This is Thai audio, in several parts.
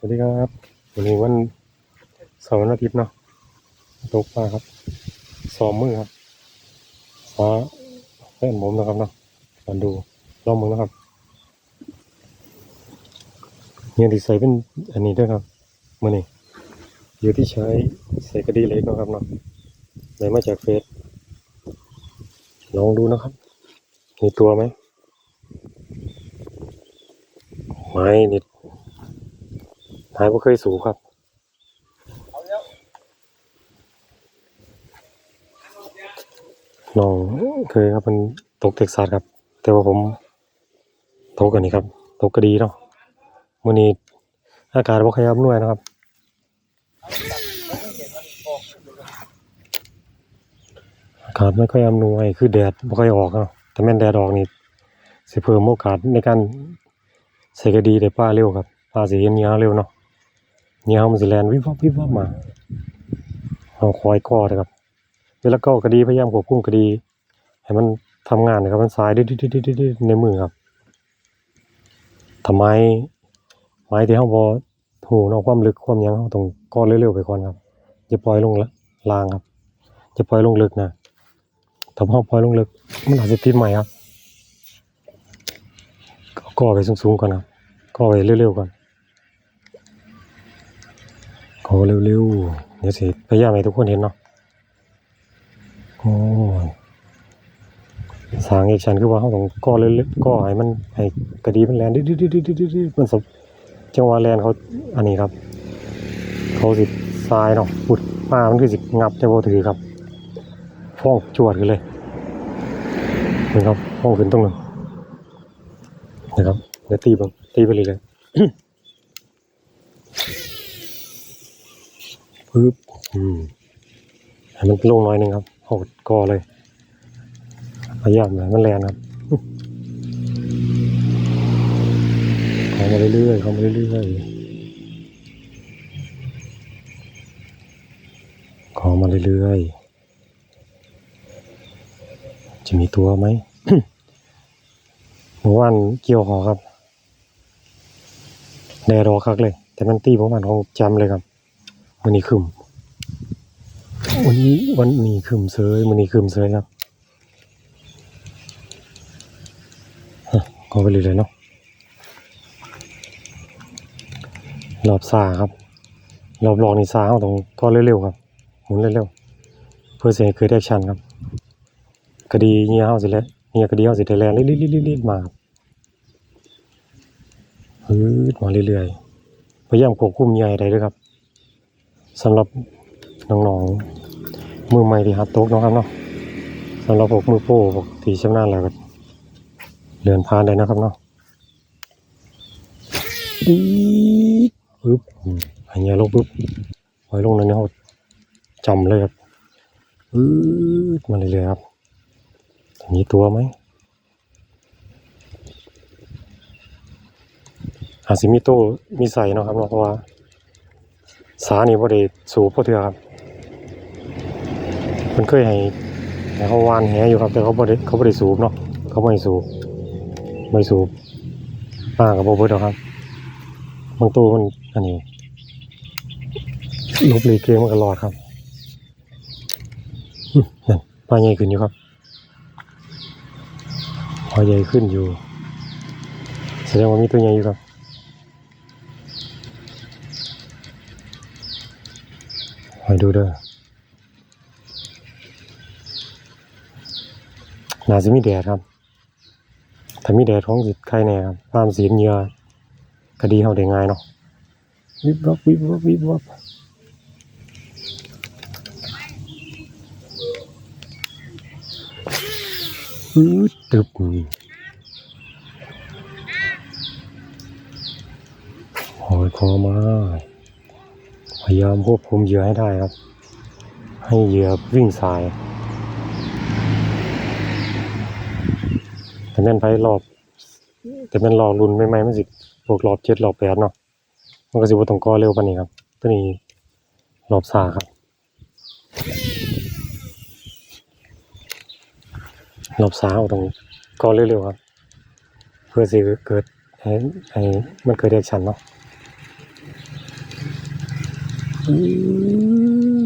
สวัสดีครับวันนี้วันเสาร์วันอาทิตย์เนาะตกปลาครับซ้อมมือครับฟ้าแฟนผมนะครับเนาะมาดูลองมึงนะครับเนี่ยที่ใส่เป็นอันนี้ด้วยครับมือนี้เหยื่ที่ใช้ใส่กระดีเล็กเนาะครับเนาะได้มาจากเฟซลองดูนะครับ มีตัวไหมไม่นิด หายบ่เคยสูงครับน้องเคยครับมันตกเท็กซัสครับ แต่ว่าผมตกกันนี่ครับตกก็ดีเนาะมื้อนี้อากาศบ่ค่อยอำนวยนะครับอากาศไม่ค่อยอำนวยคือแดดบ่ค่อยออกเนาะแต่แม่นแดดออกนี่สิเพิ่มโอกาสในการใส่กระดีได้ปลาเร็วครับปลาสิเห็นเหยื่อเร็วเนาะ เนี่ยมันสิแลนวิบวับวิบวับมาเอาคอยก้อนะครับเวลาก้อคดีพยายามควบคุมคดีให้มันทำงานนะครับมันสายดื้อๆๆๆในมือครับทำไมไม้ที่เฮาบ่หูนาะความลึกความยังเฮาต้องก้อเร็วๆไปก่อนครับอย่าปล่อยลงละลางครับอย่าปล่อยลงลึกนะถ้าเฮาปล่อยลงลึกมันอาจจะติดใหม่ครับก้อไปสูงๆก่อนครับก้อไปเร็วๆก่อน ขอเร็วๆ เดี๋ยวสิพยายามให้ทุกคนเห็นเนาะโอ้สางเอกชันคือว่าเขาต้องก่อเรื่อยๆก่อให้มันให้กระดีมันแลนดื้อๆๆๆมันสบจังหวะแลนเขาอันนี้ครับ เขาสิทรายเนาะปุดมามันคือสิงับจะบ่ถือครับฟ้องจวดกันเลยนี่ครับฟ้องขึ้นตรงนึงนะครับเดี๋ยวตีบังตีไปเลยเลย ปึ๊บอืมให้มันลงน้อยหนึ่งครับหดกอเลยพยายามให้มันแรงครับเข้ามาเรื่อยๆเข้ามาเรื่อยๆเข้ามาเรื่อยๆ จะมีตัวไหมเมื่อวานเกี่ยวหอครับแดดรอคักเลย แต่มันตีประมาณของจำเลยครับ วันนี้คืมวันนี้วันนี้คืมเซยวันนี้คืมเซยครับฮะก็ไปเลยเลยเนาะรอบซาครับรอบรองนี่ซาเขาต้องก็เร็วๆครับ หมุนเร็วๆเพื่อจะให้เกิดแอคชั่นครับคดีเงี้ยเขาสิแล้วเงี้ยคดีเขาสิไทยแลนด์รีบๆๆๆมาฮืดมาเรื่อยๆพยายามควบคุมเหงื่อให้ได้ด้วยครับ สำหรับน้องๆมือใหม่ที่หัดตกเนะครับเนาะสำหรับพวกมือโปรพวกที่ชำนาญแล้วก็เดินผ่านได้นะครับเนาะอีปึ๊บอันนี้ลงปึ๊บไว้ลงนั้นเขาจำเลยครับปึ๊บมาเรื่อยๆครับ มีตัวไหมอาจสิมีโตวมีใส่นะครับเนาะเพราะว่า สานี่บ่ได้สูบพอเทื่อครับ มันเคยให้ให้เขาวานแหอยู่ครับ แต่เขาบ่ได้เขาบ่ได้สูบเนาะเขาไม่สูบไม่สูบป้ากับบ่เบิดหรอกครับบางตัวมันอันนี้ลบหลีเกมันก็รอดครับนั่นปลาใหญ่ขึ้นอยู่ครับปลาใหญ่ขึ้นอยู่แสดงว่ามีตัวใหญ่อยู่ครับ คอยดูเด้อน่าจะมีแดดครับ ถ้ามีแดดท้องสิใครแน่ครับความสีเหงื่อคดีเขาได้ง่ายเนาะ วิบวับวิบวับวิบวับอืดตึบหอยคอมา พยายามควบคุมเหยื่อให้ได้ครับ ให้เหยื่อวิ่งสายแต่แม่นไปรอบ แต่แม่นรอรุนไม่ไม่มันสิพวกรอบเจ็ดรอบแปดเนาะมันก็สิบ่ต้องก่อเร็วปานนี้ครับตัวนี้รอบสาครับรอบสาเอาต้องก่อเร็วๆครับ เพื่อสิเกิดให้ให้มันเกิดแอคชั่นเนาะ ปื๊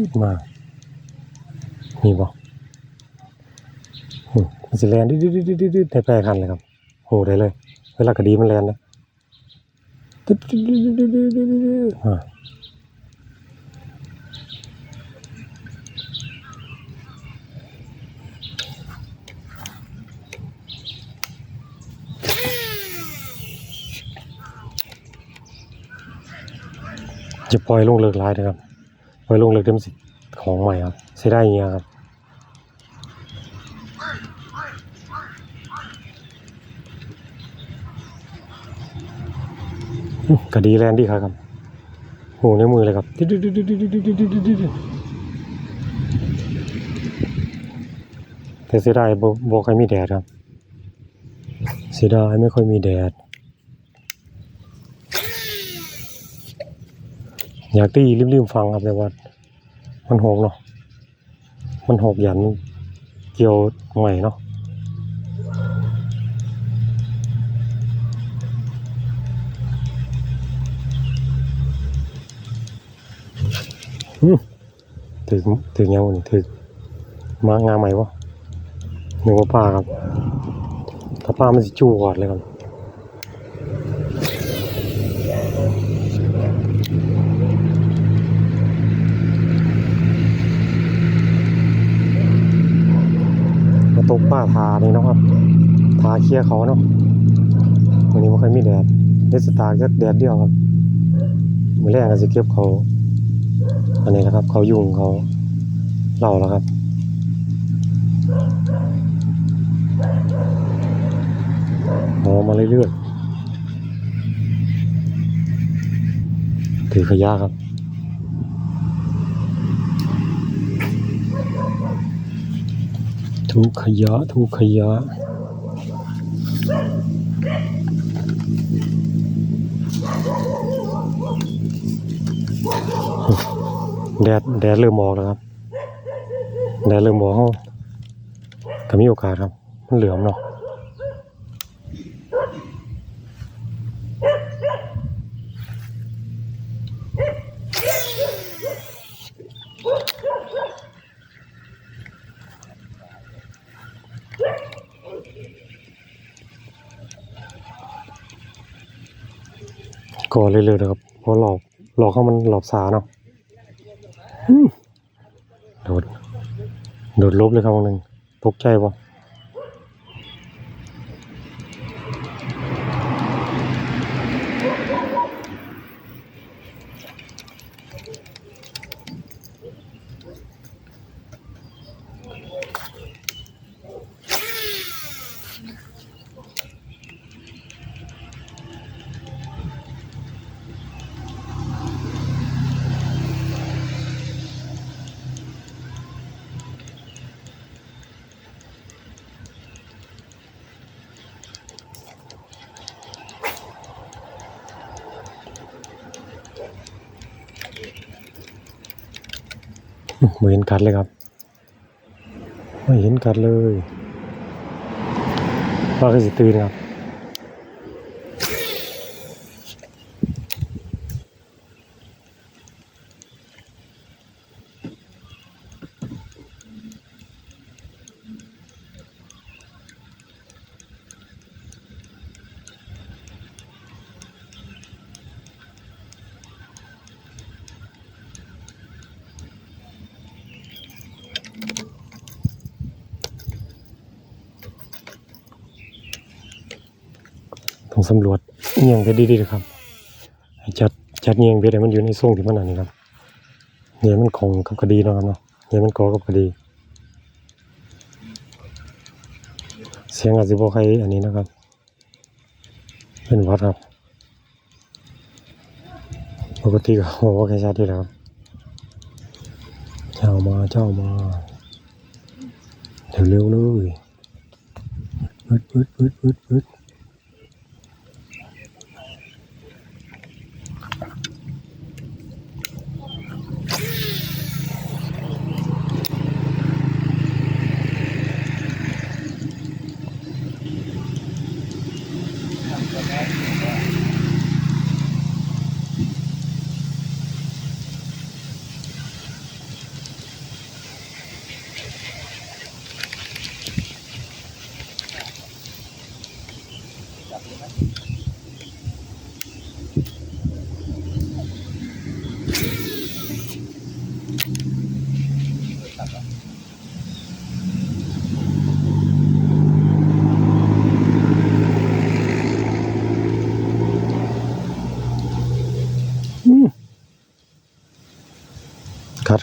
ดมา มีบ่มันสิแลนดืดๆๆๆได้แปรคันเลยครับโหได้เลย เวลากระดีมันแลนนะตึ๊ดๆๆๆๆ จะปล่อยลงเลิกร้ายนะครับ ปล่อยลงเลิกเดิมสิของใหม่ครับใช้ได้เงี้ยครับก็ดีแลนดีครับครับโหในมือเลยครับแต่เสียดายบอกใครมีแดดครับ เสียดายไม่ค่อยมีแดด อยากตีริมๆฟังครับแต่ว่า มันหกเนาะมันหกหยันเกี่ยวใหม่เนาะถึงถึงยังวันนี้ถึงมางาใหม่วะนึกว่าป้าครับถ้าป้ามันสิจู้กอดเลยครับ มาตกป้าทานี่เนาะครับ ทาเคลียร์เขาเนาะวันนี้ไม่ค่อยมีแดดเดสตาร์จะแดดเดียวครับมือแรกก็จะเก็บเขาอันนี้นะครับ เขายุ่งเขาเล่าแล้วครับหอมาเรื่อยๆถือขยะครับ ทุกขยะ ทุกขยะ แดดแดดเริ่มออกแล้วครับ แดดเริ่มออกเขาก็มีโอกาสครับ มันเหลือมเนาะ อเรื่อยๆนะครับเพราะหลอกหลอกเขามันหลอกสาเนาะอืมโดดโดดลบเลยครับวันหนึ่งตกใจปะ ไม่เห็นกัดเลยครับ ไม่เห็นกัดเลยว่าก็สิตื่นครับ ต้องสำรวจเงียงไปดีๆนะครับจัดจัดเงียงไปแต่มันอยู่ในทรงที่มันอันนี้ครับเนี่ยมันของกับคดีเนาะครับเนาะเนี่ยมันก่อกับคดี เสียงอาจจะบอกใครอันนี้นะครับ เป็นวัดครับปกติก็บอกว่าแค่ชาติที่แล้วครับเจ้ามาเจ้ามาเร็วๆเลยปึ๊ดปึ๊ดปึ๊ดปึ๊ดปึ๊ด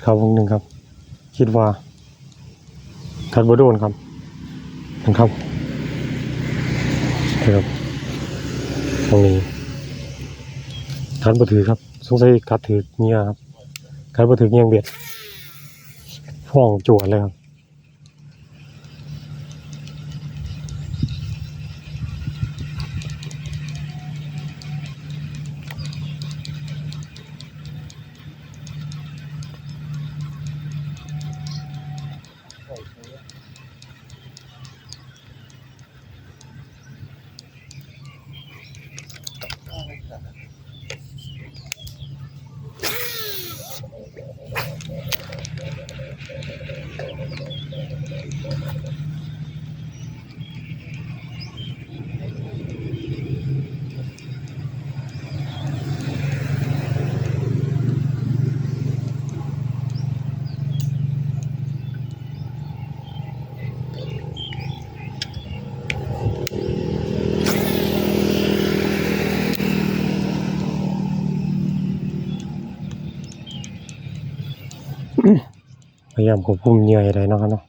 เขาวงหนึ่งครับ คิดว่าคัดบ่โดนครับนะครับนะครับตรงนี้คัดบถือครับ สงสัยคัดถือเงี้ยครับคัดบถือเงี้ยเบียดฟ้องจวดเลยครับ พยายามควบคุมเหยื่อให้ได้เนาะครับเนาะ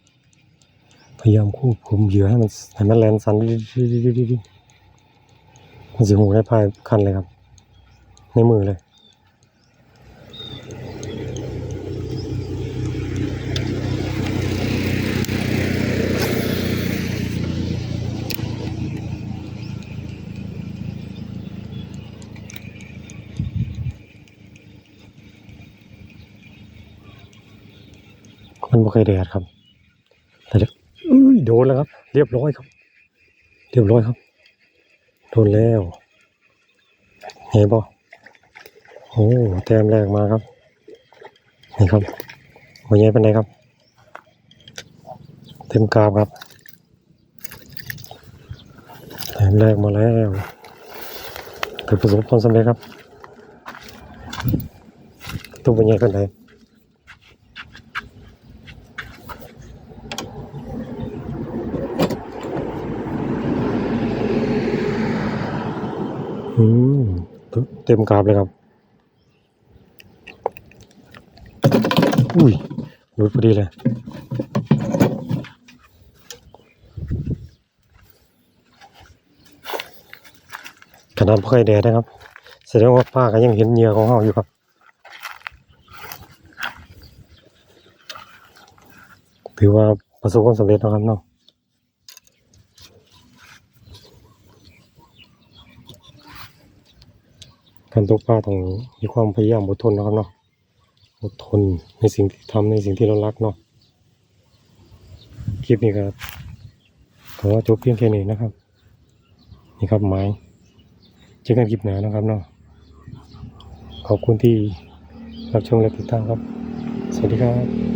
พยายามควบคุมเหยื่อให้มันให้มันแลนสันมันสิหูได้พายคันเลยครับ ในมือเลยมันบ่เคยแดดครับ อ้ยโดนแล้วครับ เรียบร้อยครับ เรียบร้อยครับโดนแล้วเห็นบ่โอ้แต้มแรกมาครับนี่ครับหัวใหญ่เป็นไงครับ เต็มกราบครับแต้มแรกมาแล้วเกิดประสบความสำเร็จครับตัวเป็นไงเป็นไง อืมเต็มกราบเลยครับ อุ้ยหลุดพอดีเลยขนาดบ่เคยแดดนะครับแสดงว่าป้าก็ยังเห็นเหยื่อของเราอยู่ครับ ถือว่าประสบความสำเร็จนะครับเนาะ การตกปลาต้องมีความพยายามอดทนนะครับเนาะอดทนในสิ่งที่ทำในสิ่งที่เรารักเนาะคลิปนี้ครับขอจบเพียงแค่นี้นะครับ นี่ครับไม้เจอกันคลิปหน้านะครับเนาะขอบคุณที่รับชมและติดตามครับ สวัสดีครับ